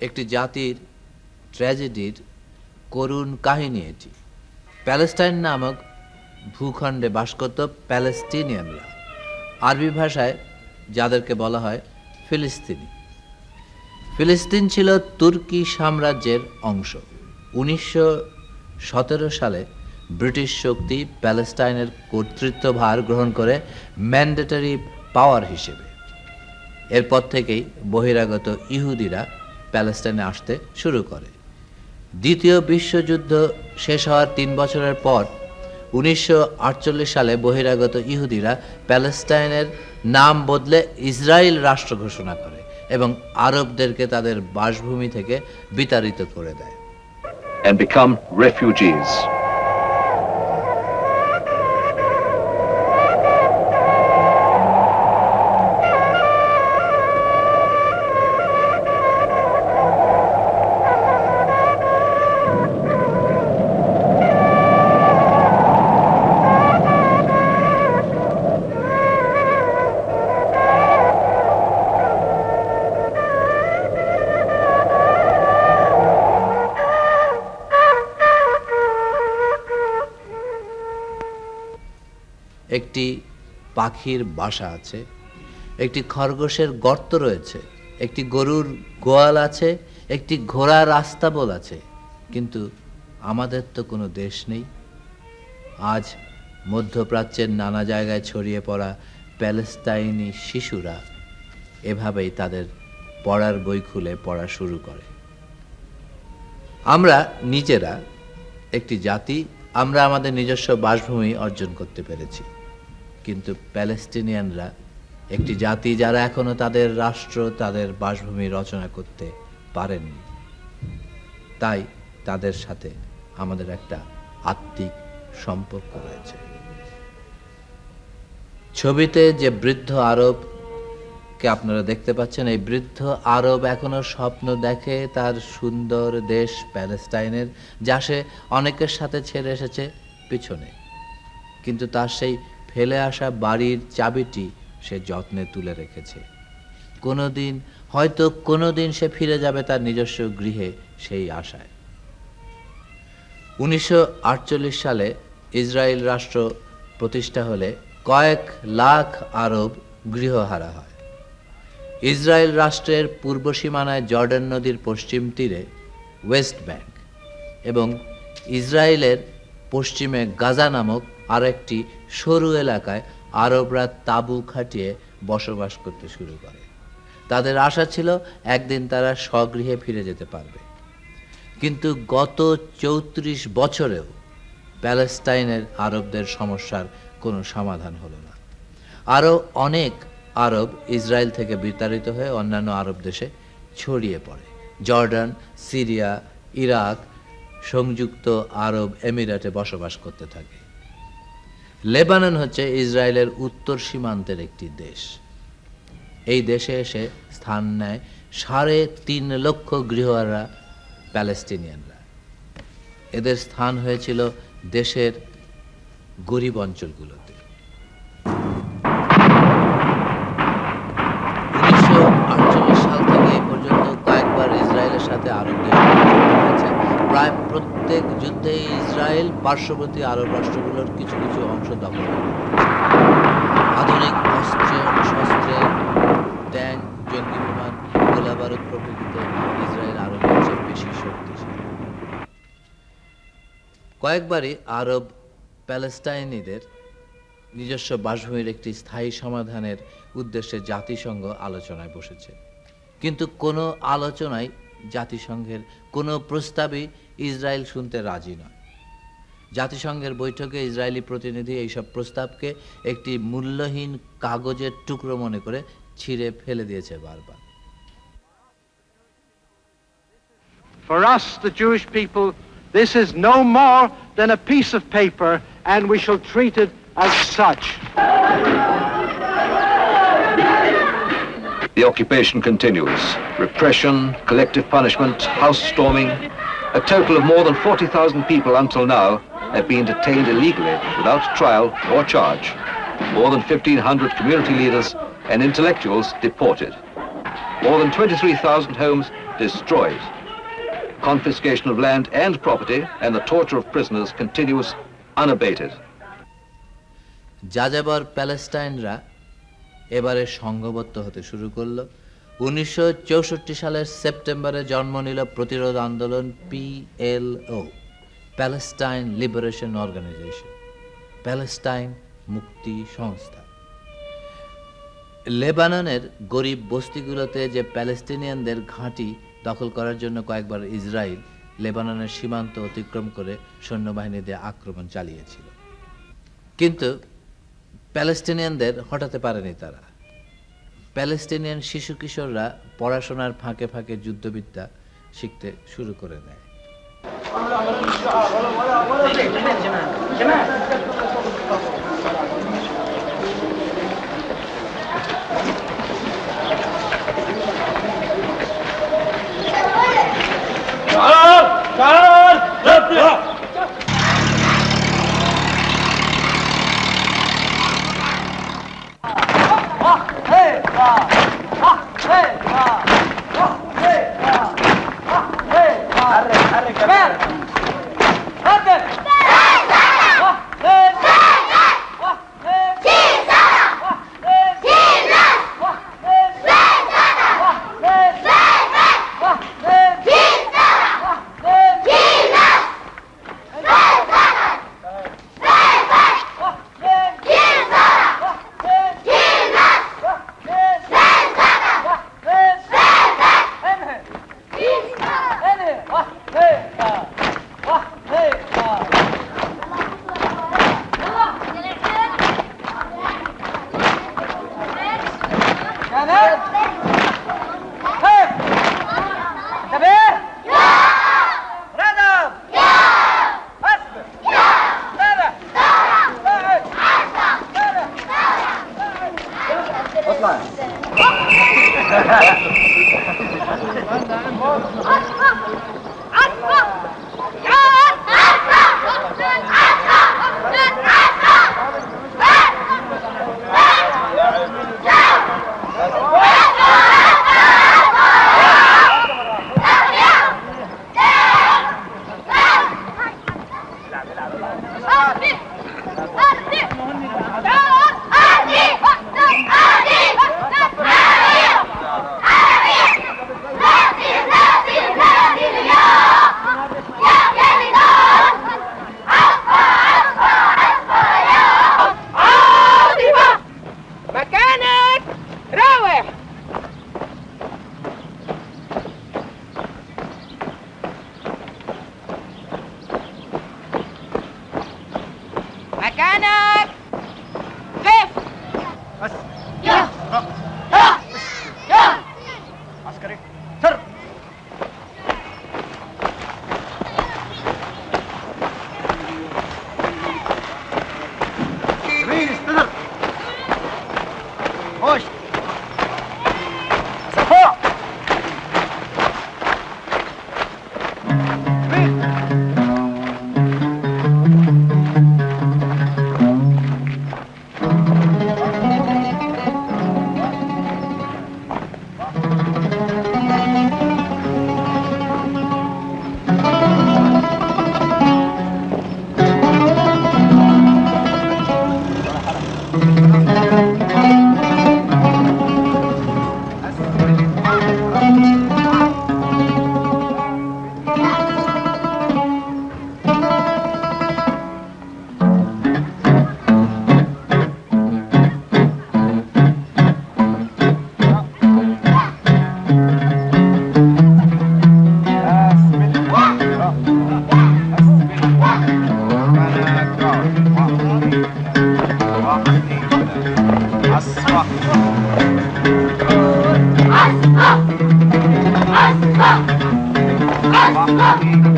একটি জাতির ট্র্যাজেডির করুণ কাহিনী এটি। প্যালেস্টাইন নামক ভূখণ্ডে বাস করত প্যালেস্টিনিয়ানরা। আরবি ভাষায় যাদেরকে বলা হয় ফিলিস্তিনি। ফিলিস্তিন ছিল তুর্কি সাম্রাজ্যের অংশ। উনিশশো সতেরো সালে ব্রিটিশ শক্তি প্যালেস্টাইনের কর্তৃত্বভার গ্রহণ করে ম্যান্ডেটরি পাওয়ার হিসেবে। এরপর থেকেই বহিরাগত ইহুদিরা প্যালেস্টাইনে আসতে শুরু করে দ্বিতীয় বিশ্বযুদ্ধ শেষ হওয়ার তিন বছরের পর উনিশশো আটচল্লিশ সালে বহিরাগত ইহুদিরা প্যালেস্টাইনের নাম বদলে ইসরায়েল রাষ্ট্র ঘোষণা করে এবং আরবদেরকে তাদের বাসভূমি থেকে বিতাড়িত করে দেয় and become refugees. একটি পাখির বাসা আছে, একটি খরগোশের গর্ত রয়েছে, একটি গরুর গোয়াল আছে, একটি ঘোড়ার আস্তাবল আছে, কিন্তু আমাদের তো কোনো দেশ নেই। আজ মধ্যপ্রাচ্যের নানা জায়গায় ছড়িয়ে পড়া প্যালেস্তাইনি শিশুরা এভাবেই তাদের পড়ার বই খুলে পড়া শুরু করে। আমরা নিজেরা একটি জাতি, আমরা আমাদের নিজস্ব বাসভূমি অর্জন করতে পেরেছি। কিন্তু প্যালেস্টিনিয়ানরা একটি জাতি যারা এখনও তাদের রাষ্ট্র, তাদের বাসভূমি রচনা করতে পারেননি তাই তাদের সাথে আমাদের একটা আত্মিক সম্পর্ক রয়েছে। ছবিতে যে বৃদ্ধ আরব, কে আপনারা দেখতে পাচ্ছেন, এই বৃদ্ধ আরব এখনও স্বপ্ন দেখে তার সুন্দর দেশ প্যালেস্টাইনের, যা সে অনেকের সাথে ছেড়ে এসেছে পিছনে। কিন্তু তার সেই ফেলে আসা বাড়ির চাবিটি সে যত্নে তুলে রেখেছে। কোনোদিন, হয়তো কোনোদিন সে ফিরে যাবে তার নিজস্ব গৃহে সেই আশায়। উনিশশো আটচল্লিশ সালে ইসরায়েল রাষ্ট্র প্রতিষ্ঠা হলে কয়েক লাখ আরব গৃহহারা হয়। ইসরায়েল রাষ্ট্রের পূর্ব সীমানায় জর্ডান নদীর পশ্চিম তীরে ওয়েস্ট ব্যাংক এবং ইসরায়েলের পশ্চিমে গাজা নামক আরেকটি সরু এলাকায় আরবরা তাঁবু খাটিয়ে বসবাস করতে শুরু করে। তাদের আশা ছিল একদিন তারা স্বগৃহে ফিরে যেতে পারবে। কিন্তু গত চৌত্রিশ বছরেও প্যালেস্টাইনের আরবদের সমস্যার কোনো সমাধান হলো না। আরও অনেক আরব ইসরায়েল থেকে বিতাড়িত হয়ে অন্যান্য আরব দেশে ছড়িয়ে পড়ে। জর্ডান, সিরিয়া, ইরাক, সংযুক্ত আরব এমিরেটে বসবাস করতে থাকে। লেবানন হচ্ছে ইসরায়েলের উত্তর সীমান্তের একটি দেশ। এই দেশে এসে স্থান নেয় সাড়ে তিন লক্ষ গৃহহারা প্যালেস্টিনিয়ানরা। এদের স্থান হয়েছিল দেশের গরিব অঞ্চলগুলোতে উনিশশো আটচল্লিশ সাল থেকে এই পর্যন্ত কয়েকবার ইসরায়েলের সাথে আরব দেশ যুদ্ধ হয়েছে প্রায় প্রত্যেক যুদ্ধে ইসরায়েল পার্শ্ববর্তী আরব রাষ্ট্রগুলোর কিছু কিছু অংশ দখল করে। আধুনিক অস্ত্র শস্ত্রে ট্যাঙ্ক, জঙ্গি বিমান গোলাবারুদ প্রভৃতিতে ইসরায়েল আরবের চেয়ে বেশি শক্তিশালী। কয়েকবারই আরব প্যালেস্টাইনিদের নিজস্ব বাসভূমির একটি স্থায়ী সমাধানের উদ্দেশ্যে জাতিসংঘ আলোচনায় বসেছে। কিন্তু কোনো আলোচনায় জাতিসংঘের কোনো প্রস্তাবই ইসরায়েল শুনতে রাজি নয় জাতিসংঘের বৈঠকে ইসরায়েলি প্রতিনিধি এইসব প্রস্তাবকে একটি মূল্যহীন কাগজের টুকরো মনে করে ছিঁড়ে ফেলে দিয়েছে বারবার For us, the Jewish people, this is no more than a piece of paper, and we shall treat it as such. The occupation continues. Repression, collective punishment, house storming. A total of more than 40,000 people until now have been detained illegally without trial or charge. More than 1,500 community leaders and intellectuals deported. More than 23,000 homes destroyed. Confiscation of land and property and the torture of prisoners continues unabated. যাযাবর প্যালেস্টাইনরা এবারে সংঘবদ্ধ হতে শুরু করলো উনিশশো চৌষট্টি সালের সেপ্টেম্বরে জন্ম নিল প্রতিরোধ আন্দোলন PLO Palestine liberation organization Palestine মুক্তি সংস্থা লেবাননের গরিব বস্তিগুলোতে যে প্যালেস্টিনিয়ানদের ঘাঁটি দখল করার জন্য কয়েকবার ইসরায়েল লেবাননের সীমান্ত অতিক্রম করে সৈন্যবাহিনী দিয়ে আক্রমণ চালিয়েছিল। কিন্তু প্যালেস্টিনিয়ানদের হটাতে পারেনি তারা। প্যালেস্টিনিয়ান শিশু কিশোররা পড়াশোনার ফাঁকে ফাঁকে যুদ্ধবিদ্যা শিখতে শুরু করে দেয় Asma. Asma. Asma. Asma.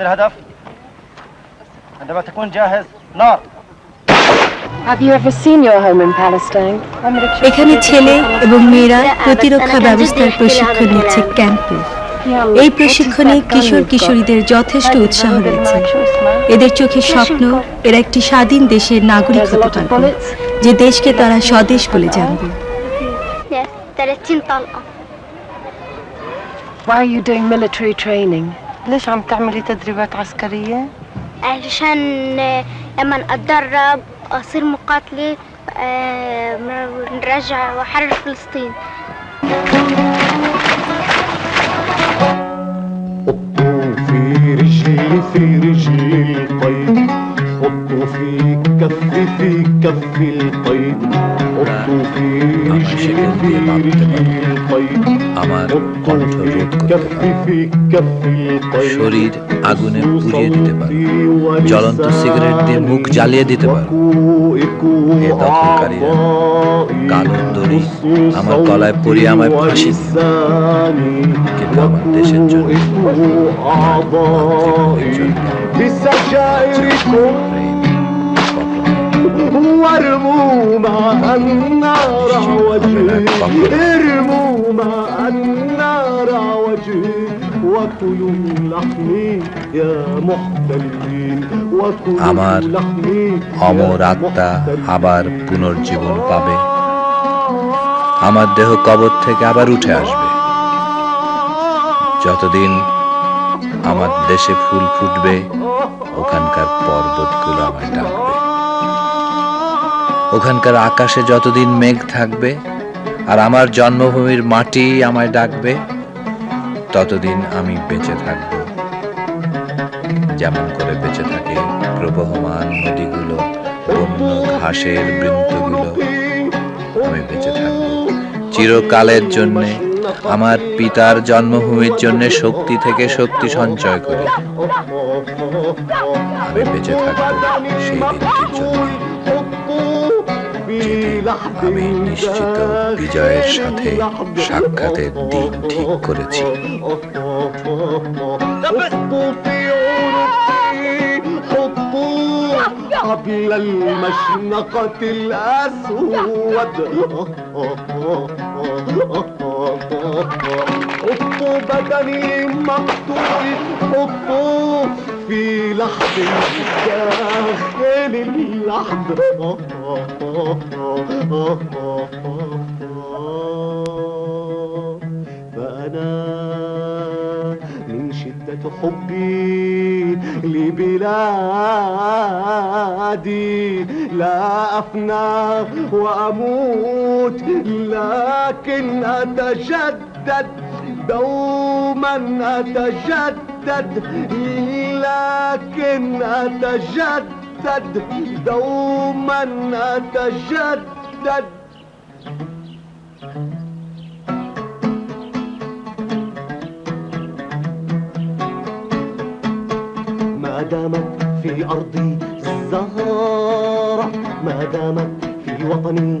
أخذ الهدف عندما تكون جاهز نار Have you ever seen your home in Palestine? এখানে ছেলে এবং মেয়েরা প্রতিরক্ষা ব্যবস্থার প্রশিক্ষণ নিচ্ছে ক্যাম্পে এই প্রশিক্ষণে কিশোর কিশোরীদের যথেষ্ট উৎসাহ রয়েছে এদের চোখে স্বপ্ন এরা একটি স্বাধীন দেশের নাগরিক হতে পারবে যে দেশকে তারা স্বদেশ বলে জানবে 30 طلقة Why are you doing military training? ليش عم تعملي تدريبات عسكرية؟ علشان آه، لما أتدرب أصير مقاتلة آه، نرجع وأحرر فلسطين في رجلي في رجلي القيد في كفي في كفي القيد حطوا في رجلي في رجلي القيد আমার حطوا কণ্ঠ في রোধ করতে كفي পারে في كفي القيد শরীর আগুনে পুড়িয়ে দিতে পারে জ্বলন্ত সিগারেট দিয়ে মুখ জ্বালিয়ে দিতে পারে এ দখলকারীরা কালো দড়ি আমার গলায় পরিয়ে আমায় ফাঁসি দিল কিন্তু আমার দেশের জন্য وارموا مع النار وجهي ارموا مع النار وجهي وكلوا من لحمي يا محتلين وكلوا আমার من لحمي অমর يا আত্মা محتلين. আবার পুনর্জীবন পাবে আমার দেহ কবর থেকে আবার উঠে আসবে যতদিন আমার দেশে ফুল ফুটবে ওখানকার পর্বতগুলো আমায় ডাকবে ওখানকার আকাশে যতদিন মেঘ থাকবে আর আমার জন্মভূমির মাটি আমায় ডাকবে, ততদিন আমি বেঁচে থাকব। যেমন করে বেঁচে থাকে প্রবহমান নদীগুলো, বন্য ঘাসের বৃন্তগুলো, আমি বেঁচে থাকব। চিরকালের জন্যে, আমার পিতার জন্মভূমির জন্য শক্তি থেকে শক্তি সঞ্চয় করে, আমি বেঁচে থাকব সেই দিনটির জন্য। আমি নিশ্চিত বিজয়ের সাথে সাক্ষাতের দিন ঠিক করেছি حطوا في عنقي حطوا قبل المشنقة الأسود حطوا بدني مقتول حطوا في لحد اللحد فأنا من شدة حبي لبلادي لا أفنى وأموت لكن أتجدد دوما أتجدد لكن أتجدد دوما أتجدد ما دامت في أرضي الزهرة ما دامت في وطني